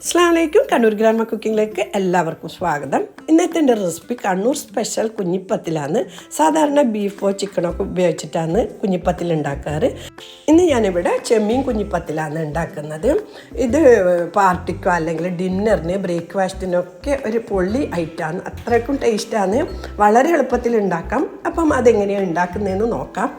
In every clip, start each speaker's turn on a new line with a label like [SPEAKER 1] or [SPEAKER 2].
[SPEAKER 1] അസ്ലാമലൈക്കും കണ്ണൂർ ഗ്രാമ കുക്കിങ്ങിലേക്ക് എല്ലാവർക്കും സ്വാഗതം. ഇന്നത്തെ എന്റെ റെസിപ്പി കണ്ണൂർ സ്പെഷ്യൽ കുഞ്ഞിപ്പത്തിലാണ്. സാധാരണ ബീഫോ ചിക്കനോ ഒക്കെ ഉപയോഗിച്ചിട്ടാണ് കുഞ്ഞിപ്പത്തിൽ ഉണ്ടാക്കാറ്. ഇന്ന് ഞാനിവിടെ ചെമ്മീൻ കുഞ്ഞിപ്പത്തിലാണ് ഉണ്ടാക്കുന്നത്. ഇത് പാർട്ടിക്കോ അല്ലെങ്കിൽ ഡിന്നറിന് ബ്രേക്ക്ഫാസ്റ്റിനൊക്കെ ഒരു പൊള്ളി ഐറ്റമാണ് അത്രയ്ക്കും ടേസ്റ്റാണ് വളരെ എളുപ്പത്തിൽ ഉണ്ടാക്കാം. അപ്പം അതെങ്ങനെയാണ് ഉണ്ടാക്കുന്നതെന്ന് നോക്കാം.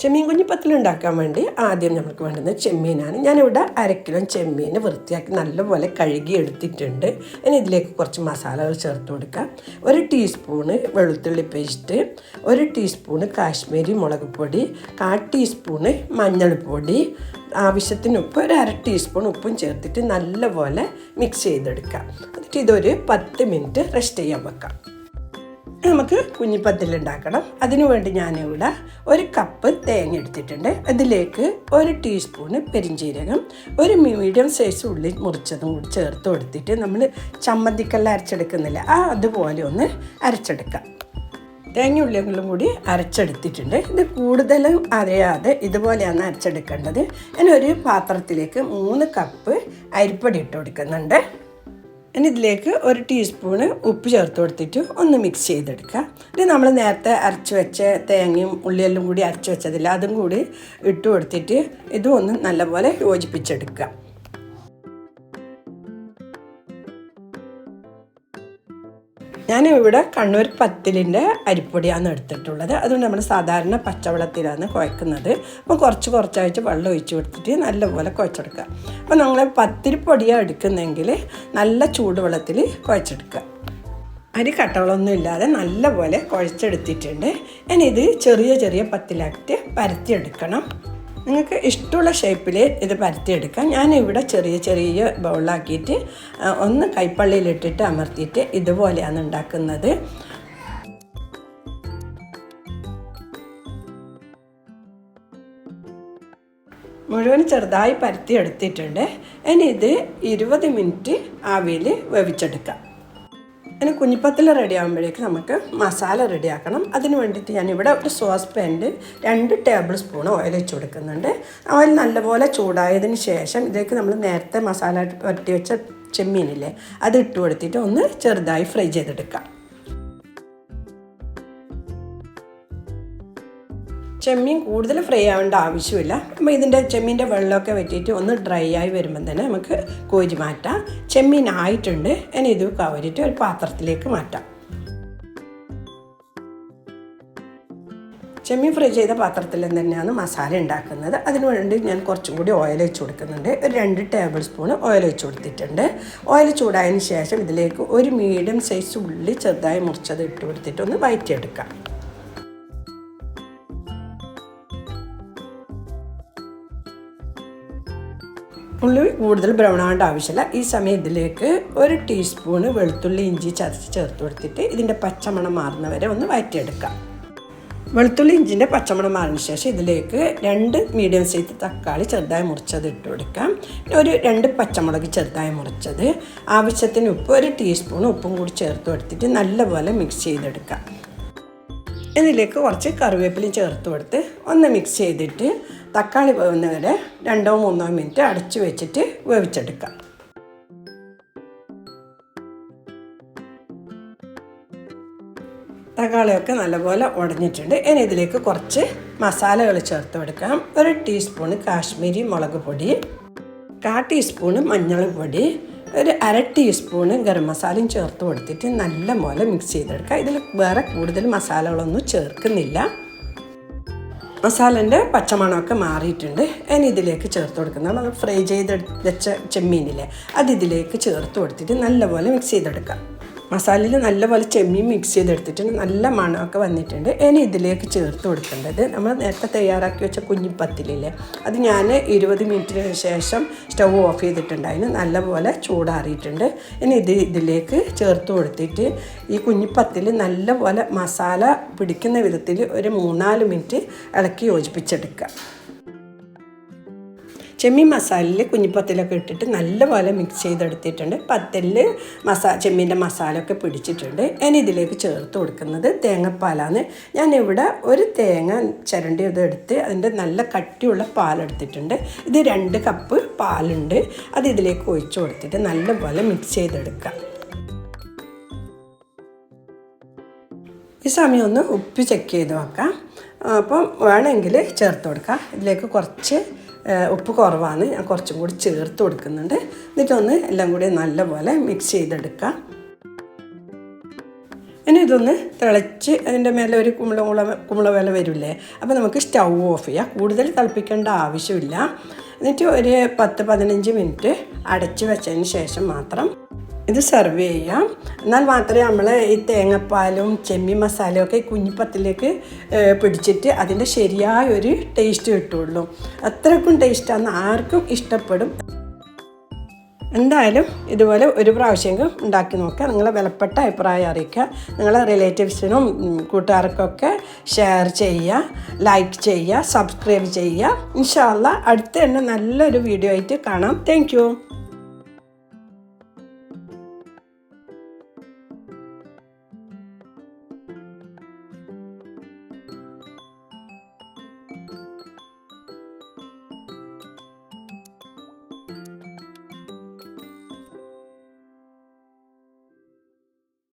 [SPEAKER 1] ചെമ്മീൻ കുഞ്ഞിപ്പത്തിൽ ഉണ്ടാക്കാൻ വേണ്ടി ആദ്യം നമുക്ക് വേണ്ടുന്ന ചെമ്മീനാണ്. ഞാനിവിടെ അരക്കിലോ കിലോ ചെമ്മീൻ വൃത്തിയാക്കി നല്ലപോലെ കഴുകി എടുത്തിട്ടുണ്ട് ഇനി ഇതിലേക്ക് കുറച്ച് മസാലകൾ ചേർത്ത് കൊടുക്കാം. ഒരു ടീസ്പൂണ് വെളുത്തുള്ളി പേസ്റ്റ് ഒരു ടീസ്പൂണ് കാശ്മീരി മുളക് പൊടി കാ ടീസ്പൂണ് മഞ്ഞൾപ്പൊടി ആവശ്യത്തിന് ഉപ്പ് ഒരു അര ടീസ്പൂൺ ഉപ്പും ചേർത്തിട്ട് നല്ലപോലെ മിക്സ് ചെയ്തെടുക്കാം എന്നിട്ട് ഇതൊരു പത്ത് മിനിറ്റ് റെസ്റ്റ് ചെയ്യാൻ വെക്കാം നമുക്ക് കുഞ്ഞിപ്പത്തിൽ ഉണ്ടാക്കണം. അതിനുവേണ്ടി ഞാനിവിടെ ഒരു കപ്പ് തേങ്ങ എടുത്തിട്ടുണ്ട്. അതിലേക്ക് ഒരു ടീസ്പൂണ് പെരിഞ്ചീരകം ഒരു മീഡിയം സൈസ് ഉള്ളി മുറിച്ചതും കൂടി ചേർത്ത് കൊടുത്തിട്ട് നമ്മൾ ചമ്മന്തിക്കെല്ലാം അരച്ചെടുക്കുന്നില്ല ആ അതുപോലെ ഒന്ന് അരച്ചെടുക്കാം. തേങ്ങ ഉള്ളികളും കൂടി അരച്ചെടുത്തിട്ടുണ്ട്. ഇത് കൂടുതലും അറിയാതെ ഇതുപോലെയാണ് അരച്ചെടുക്കേണ്ടത്. ഞാനൊരു പാത്രത്തിലേക്ക് മൂന്ന് കപ്പ് അരിപ്പൊടി ഇട്ട് കൊടുക്കുന്നുണ്ട്. ഇനി ഇതിലേക്ക് ഒരു ടീസ്പൂണ് ഉപ്പ് ചേർത്ത് കൊടുത്തിട്ട് ഒന്ന് മിക്സ് ചെയ്തെടുക്കുക. ഇത് നമ്മൾ നേരത്തെ അരച്ച് വെച്ച തേങ്ങയും ഉള്ളിയെല്ലാം കൂടി അരച്ച് വെച്ചതില്ല അതും കൂടി ഇട്ട് കൊടുത്തിട്ട് ഇതും ഒന്ന് നല്ലപോലെ യോജിപ്പിച്ചെടുക്കുക. ഞാനിവിടെ കണ്ണൂർ പത്തിലിന്റെ അരിപ്പൊടിയാണ് എടുത്തിട്ടുള്ളത്. അതുകൊണ്ട് നമ്മൾ സാധാരണ പച്ചവെള്ളത്തിലാണ് കുഴക്കുന്നത്. അപ്പോൾ കുറച്ച് കുറച്ചായിട്ട് വെള്ളം ഒഴിച്ചു കൊടുത്തിട്ട് നല്ലപോലെ കുഴച്ചെടുക്കുക. അപ്പോൾ നമ്മൾ പത്തിരി പൊടിയാണ് എടുക്കുന്നെങ്കിൽ നല്ല ചൂടുവെള്ളത്തിൽ കുഴച്ചെടുക്കുക. അരി കട്ടകളൊന്നും ഇല്ലാതെ നല്ലപോലെ കുഴച്ചെടുത്തിട്ടുണ്ട്. ഇനി ഇത് ചെറിയ ചെറിയ പത്തിലാക്കിയിട്ട് പരത്തിയെടുക്കണം. നിങ്ങൾക്ക് ഇഷ്ടമുള്ള ഷേപ്പിൽ ഇത് പരത്തിയെടുക്കാം. ഞാനിവിടെ ചെറിയ ചെറിയ ബൗളാക്കിയിട്ട് ഒന്ന് കൈപ്പള്ളിയിലിട്ടിട്ട് അമർത്തിയിട്ട് ഇതുപോലെയാണ് ഉണ്ടാക്കുന്നത്. മുഴുവൻ ചെറുതായി പരത്തി എടുത്തിട്ടുണ്ട് ഇനി ഇത് ഇരുപത് മിനിറ്റ് ആവിയിൽ വേവിച്ചെടുക്കാം. ഇനി കുഞ്ഞിപ്പത്തിൽ റെഡി ആകുമ്പോഴേക്ക് നമുക്ക് മസാല റെഡിയാക്കണം. അതിന് വേണ്ടിയിട്ട് ഞാനിവിടെ ഒരു സോസ് പാനിൽ രണ്ട് ടേബിൾ സ്പൂൺ ഓയിൽ വെച്ച് കൊടുക്കുന്നുണ്ട്. ഓയിൽ നല്ലപോലെ ചൂടായതിന് ശേഷം ഇതിലേക്ക് നമ്മൾ നേരത്തെ മസാല പറ്റി വെച്ച ചെമ്മീനില്ലേ അത് ഇട്ട് കൊടുത്തിട്ട് ഒന്ന് ചെറുതായി ഫ്രൈ ചെയ്തെടുക്കാം. ചെമ്മീൻ കൂടുതൽ ഫ്രൈ ആവേണ്ട ആവശ്യമില്ല. അപ്പോൾ ഇതിന്റെ ചെമ്മീന്റെ വെള്ളമൊക്കെ വെട്ടിയിട്ട് ഒന്ന് ഡ്രൈ ആയി വരുമ്പം തന്നെ നമുക്ക് കോരി മാറ്റാം. ചെമ്മീൻ ആയിട്ടുണ്ട്. ഇനി ഇത് കവരിട്ട് ഒരു പാത്രത്തിലേക്ക് മാറ്റാം. ചെമ്മീൻ ഫ്രൈ ചെയ്ത പാത്രത്തിൽ തന്നെയാണ് മസാല ഉണ്ടാക്കുന്നത്. അതിന് വേണ്ടി ഞാൻ കുറച്ചും കൂടി ഓയിൽ വെച്ച് കൊടുക്കുന്നുണ്ട്. ഒരു രണ്ട് ടേബിൾ സ്പൂൺ ഓയിൽ വെച്ച് കൊടുത്തിട്ടുണ്ട്. ഓയിൽ ചൂടായതിന് ശേഷം ഇതിലേക്ക് ഒരു മീഡിയം സൈസ് ഉള്ളി ചെറുതായി മുറിച്ചത് ഇട്ട് കൊടുത്തിട്ട് ഒന്ന് വയറ്റിയെടുക്കാം. ഉള്ളി കൂടുതൽ ബ്രൗൺ ആവേണ്ട ആവശ്യമില്ല. ഈ സമയം ഇതിലേക്ക് ഒരു ടീസ്പൂണ് വെളുത്തുള്ളി ഇഞ്ചി ചതച്ച് ചേർത്ത് കൊടുത്തിട്ട് ഇതിന്റെ പച്ചമണം മാറുന്നവരെ ഒന്ന് വഴറ്റിയെടുക്കാം വെളുത്തുള്ളി ഇഞ്ചിന്റെ പച്ചമണം മാറിന് ശേഷം ഇതിലേക്ക് രണ്ട് മീഡിയം സൈസ് തക്കാളി ചെറുതായി മുറിച്ചത് ഇട്ട് കൊടുക്കാം. പിന്നെ ഒരു രണ്ട് പച്ചമുളക് ചെറുതായി മുറിച്ചത്. ആവശ്യത്തിന് ഉപ്പ് ഒരു ടീസ്പൂൺ ഉപ്പും കൂടി ചേർത്ത് കൊടുത്തിട്ട് നല്ലപോലെ മിക്സ് ചെയ്തെടുക്കാം. ഇതിലേക്ക് കുറച്ച് കറിവേപ്പിലയും ചേർത്ത് കൊടുത്ത് ഒന്ന് മിക്സ് ചെയ്തിട്ട് തക്കാളി വേവുന്നവരെ രണ്ടോ മൂന്നോ മിനിറ്റ് അടച്ചു വെച്ചിട്ട് വേവിച്ചെടുക്കാം. തക്കാളിയൊക്കെ നല്ലപോലെ ഉടഞ്ഞിട്ടുണ്ട്. ഇനി ഇതിലേക്ക് കുറച്ച് മസാലകൾ ചേർത്ത് കൊടുക്കാം. ഒരു ടീസ്പൂണ് കാശ്മീരി മുളക് പൊടി കാ ടീസ്പൂണ് മഞ്ഞൾ പൊടി ഒരു അര ടീസ്പൂണ് ഗരം മസാലയും ചേർത്ത് കൊടുത്തിട്ട് നല്ല പോലെ മിക്സ് ചെയ്തെടുക്കുക ഇതിൽ വേറെ കൂടുതൽ മസാലകളൊന്നും ചേർക്കുന്നില്ല. മസാലന്റെ പച്ചമണമൊക്കെ മാറിയിട്ടുണ്ട്. ഇനി ഇതിലേക്ക് ചേർത്ത് കൊടുക്കുന്നത് നമ്മൾ ഫ്രൈ ചെയ്ത് വെച്ച ചെമ്മീനില്ലേ? അത് ഇതിലേക്ക് ചേർത്ത് കൊടുത്തിട്ട് നല്ലപോലെ മിക്സ് ചെയ്തെടുക്കാം. മസാലയിൽ നല്ലപോലെ ചെമ്മീൻ മിക്സ് ചെയ്തെടുത്തിട്ട് നല്ല മണമൊക്കെ വന്നിട്ടുണ്ട്. ഇനി ഇതിലേക്ക് ചേർത്ത് കൊടുക്കേണ്ടത് നമ്മൾ നേരത്തെ തയ്യാറാക്കി വെച്ച കുഞ്ഞിപ്പത്തിലില്ലേ? അത് ഞാൻ ഇരുപത് മിനിറ്റിന് ശേഷം സ്റ്റൗ ഓഫ് ചെയ്തിട്ടുണ്ടായിരുന്നു. നല്ലപോലെ ചൂടാറിയിട്ടുണ്ട്. ഇനി ഇത് ഇതിലേക്ക് ചേർത്ത് കൊടുത്തിട്ട് ഈ കുഞ്ഞിപ്പത്തിൽ നല്ലപോലെ മസാല പിടിക്കുന്ന വിധത്തിൽ ഒരു മൂന്നാൽ മിനിറ്റ് ഇളക്കി യോജിപ്പിച്ചെടുക്കുക. ചെമ്മീൻ മസാലയിൽ കുഞ്ഞിപ്പത്തലൊക്കെ ഇട്ടിട്ട് നല്ലപോലെ മിക്സ് ചെയ്തെടുത്തിട്ടുണ്ട്. പത്തലിൽ മസാ ചെമ്മീന്റെ മസാലയൊക്കെ പിടിച്ചിട്ടുണ്ട്. ഇനി ഇതിലേക്ക് ചേർത്ത് കൊടുക്കുന്നത് തേങ്ങാപ്പാലാണ്. ഇവിടെ ഒരു തേങ്ങ ചിരണ്ടി ഇത് എടുത്ത് അതിന്റെ നല്ല കട്ടിയുള്ള പാലെടുത്തിട്ടുണ്ട് ഇത് രണ്ട് കപ്പ് പാലുണ്ട്. അത് ഇതിലേക്ക് ഒഴിച്ചു കൊടുത്തിട്ട് നല്ലപോലെ മിക്സ് ചെയ്തെടുക്കാം. ഈ സമയം ഒന്ന് ഉപ്പ് ചെക്ക് ചെയ്ത് നോക്കാം. അപ്പം വേണമെങ്കിൽ ചേർത്ത് കൊടുക്കാം. ഇതിലേക്ക് കുറച്ച് ഉപ്പ് കുറവാണ്. ഞാൻ കുറച്ചും കൂടി ചേർത്ത് കൊടുക്കുന്നുണ്ട്. എന്നിട്ടൊന്ന് എല്ലാം കൂടി നല്ലപോലെ മിക്സ് ചെയ്തെടുക്കാം. ഇനി ഇതൊന്ന് തിളച്ച് അതിന്റെ മേലെ ഒരു കുമ്പള കുള കുമ്പള വില വരില്ലേ? അപ്പോൾ നമുക്ക് സ്റ്റൗ ഓഫ് ചെയ്യാം. കൂടുതൽ തിളപ്പിക്കേണ്ട ആവശ്യമില്ല. എന്നിട്ട് ഒരു പത്ത് പതിനഞ്ച് മിനിറ്റ് അടച്ച് വെച്ചതിന് ശേഷം മാത്രം ഇത് സെർവ് ചെയ്യാം. എന്നാൽ മാത്രമേ നമ്മൾ ഈ തേങ്ങാപ്പാലും ചെമ്മി മസാലയും ഒക്കെ കുഞ്ഞിപ്പത്തിലേക്ക് പിടിച്ചിട്ട് അതിന്റെ ശരിയായ ഒരു ടേസ്റ്റ് കിട്ടുള്ളൂ. അത്രക്കും ടേസ്റ്റാണ് ആർക്കും ഇഷ്ടപ്പെടും. എന്തായാലും ഇതുപോലെ ഒരു പ്രാവശ്യമെങ്കിലും ഉണ്ടാക്കി നോക്കുക. നിങ്ങളെ വിലപ്പെട്ട അഭിപ്രായം അറിയിക്കുക. നിങ്ങളെ റിലേറ്റീവ്സിനും കൂട്ടുകാർക്കൊക്കെ ഷെയർ ചെയ്യുക ലൈക്ക് ചെയ്യുക സബ്സ്ക്രൈബ് ചെയ്യുക. ഇൻഷാല്ല അടുത്ത തന്നെ നല്ലൊരു വീഡിയോ ആയിട്ട് കാണാം. താങ്ക്